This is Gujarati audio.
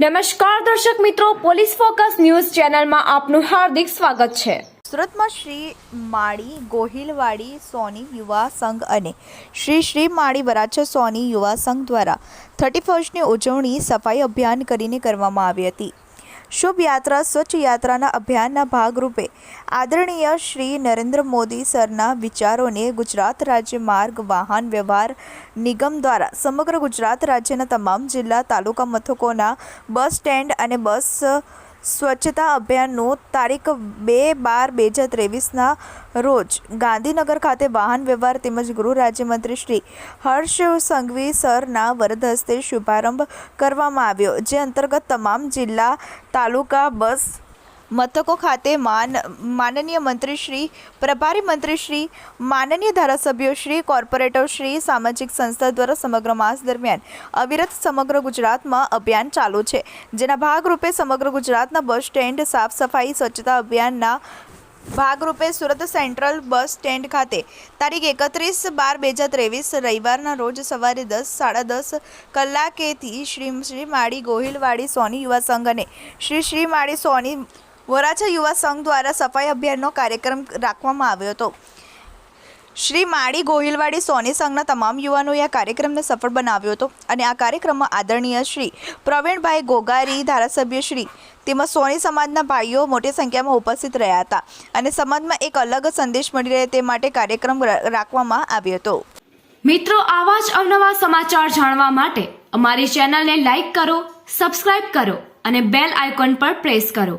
નમસ્કાર દર્શક મિત્રો, પોલીસ ફોકસ ન્યૂઝ ચેનલમાં આપનું હાર્દિક સ્વાગત છે. સુરતમાં શ્રી માળી ગોહિલવાડી સોની યુવા સંઘ અને શ્રી શ્રી માળી વરાછા સોની યુવા સંઘ દ્વારા થર્ટી ફર્સ્ટની ઉજવણી સફાઈ અભિયાન કરીને કરવામાં આવી હતી. શુભ યાત્રા સ્વચ્છ યાત્રાના અભિયાનના ભાગરૂપે આદરણીય શ્રી નરેન્દ્ર મોદી સરના વિચારોને ગુજરાત રાજ્ય માર્ગ, વાહન વ્યવહાર નિગમ દ્વારા સમગ્ર ગુજરાત રાજ્યના તમામ જિલ્લા તાલુકા મથકોના બસ સ્ટેન્ડ અને બસ સ્વચ્છતા અભિયાનનું તારીખ બે બાર બે હજાર ત્રેવીસના રોજ ગાંધીનગર ખાતે વાહન વ્યવહાર તેમજ ગૃહ રાજ્યમંત્રી શ્રી હર્ષ સંઘવી સરના વરદ હસ્તે શુભારંભ કરવામાં આવ્યો, જે અંતર્ગત તમામ જિલ્લા, તાલુકા, બસ મથકો ખાતે માન, માનનીય મંત્રી શ્રી, પ્રભારી મંત્રી શ્રી, માનનીય ધારાસભ્યો શ્રી, કોર્પોરેટર શ્રી, સામાજિક સંસ્થા દ્વારા સમગ્ર માસ દરમિયાન અવિરત સમગ્ર ગુજરાતમાં અભિયાન ચાલુ છે. જેના ભાગરૂપે સમગ્ર ગુજરાતના બસ સ્ટેન્ડ સાફ સફાઈ સ્વચ્છતા અભિયાનના ભાગરૂપે સુરત સેન્ટ્રલ બસ સ્ટેન્ડ ખાતે તારીખ એકત્રીસ બાર બે હજાર ત્રેવીસ રવિવારના રોજ સવારે દસ, સાડા દસ કલાકેથી શ્રી શ્રી માળી ગોહિલવાડી સોની યુવા સંઘ અને શ્રી શ્રી માળી સોની વરાછા યુવા સંઘ દ્વારા સફાઈ અભિયાનનો કાર્યક્રમ રાખવામાં આવ્યો હતો. શ્રી માળી ગોહિલવાડી સોની સંઘના તમામ યુવાનોએ આ કાર્યક્રમને સફળ બનાવ્યો હતો અને આ કાર્યક્રમમાં આદરણીય શ્રી પ્રવીણભાઈ ગોગારી, ધારાસભ્ય શ્રી તેમજ સોની સમાજના ભાઈઓ મોટી સંખ્યામાં ઉપસ્થિત રહ્યા હતા અને સમાજમાં એક અલગ સંદેશ મળી રહે તે માટે કાર્યક્રમ રાખવામાં આવ્યો હતો. મિત્રો, આવા જ અવનવા સમાચાર જાણવા માટે અમારી ચેનલને લાઈક કરો, સબસ્ક્રાઇબ કરો અને બેલ આઇકોન પર પ્રેસ કરો.